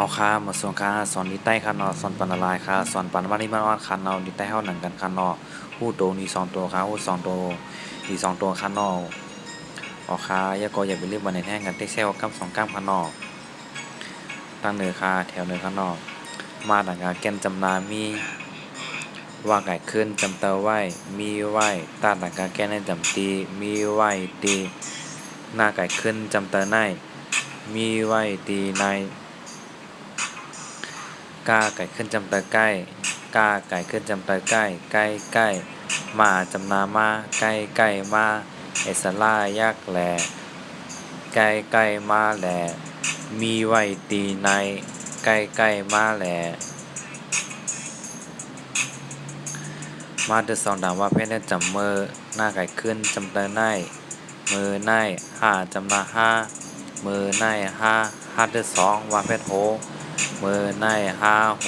เอาค่ะมาส่วนค่ะสอนดีใต้ค่ะนาะสอนปันละลายค่ะสอนปันวันนี้มันออดค่ะนาะดีใต้เฮาหนังกันค่ะนาะฮู้โตนี่สองตัวค่ะฮู้สองตัวอีสองตัวค่ะนาะเอาค่ะย่าก็อย่าไปลืมบันในแห้งกันเต็กเซลกับสองก้ามค่ะนาะตั้งเนื้อค่ะแถวเนื้อค่ะนาะมาดังกาแก่นจำนามีว่าไก่ขึ้นจำเตอไหวมีไหวตาดังกาแก่นในจำตีมีไหวตีหน้าไก่ขึ้นจำเตอในมีไหวตีใน กาไก่ขึ้นจำตอใกล้กาไก่ขึ้นจำตอใกล้ใกล้ใกล้มาจำนามาใกล้ใกล้มาเอสลายักแหลใกล้ใกล้มาแหลมีไว้ตีในใกล้ใกล้มาแหลมาเดอสองดังว่าเพื่อนได้จำมือหน้าไก่ขึ้นจำเตอในมือในห้าจำนาห้ามือในห้าห้าเดอสองว่าเพชรโห มือในห้าโห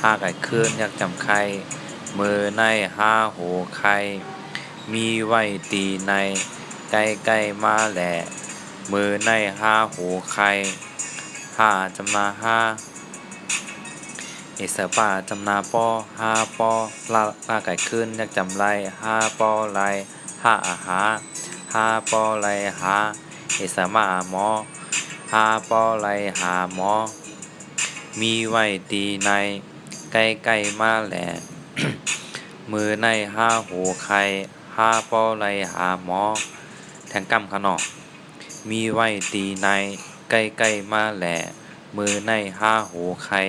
ห้าไก่ขึ้นอยากจำใครมือในห้าโหใครมีไว้ตีในใกล้ใกล้มาแหละมือในห้าโหใครห้าจำนาห้าเอสป่าจำนาปอห้าปอลาลาไก่ขึ้นอยากจำไรห้าปอไรห้าอาหาห้าปอไรหาเอสมาหมอห้าปอไรหาหมอ มีไว้ตีในใกล้ใกล้มาแหละ มือในห้าหูไข่ห้าป้อไรหาหมอ แทงกำขนอกมีไว้ตีในใกล้ใกล้มาแหละมือในห้าหูไข่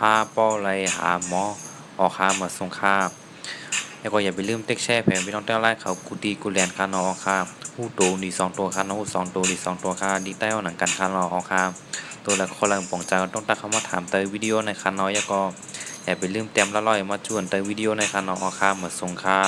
ห้าป้อไรหาหมอออกค้ามาส่งคาม แล้วก็อย่าไปลืมเต็กแช่แผงพี่น้องเต้าไล่เขากูตีกูแลนคานอครับหูโตดีสองตัวคานอหูสองตัวดีสองตัวคาดีเต้าหนังกันคานอออกครับตัวละคนละปองใจก็ต้องตั้งคำว่าถามเตยวิดีโอในคานน้อยแล้วก็อย่าไปลืมเต็มละลอยมาชวนเตยวิดีโอในคานน้อยค่ะมาส่งค่ะ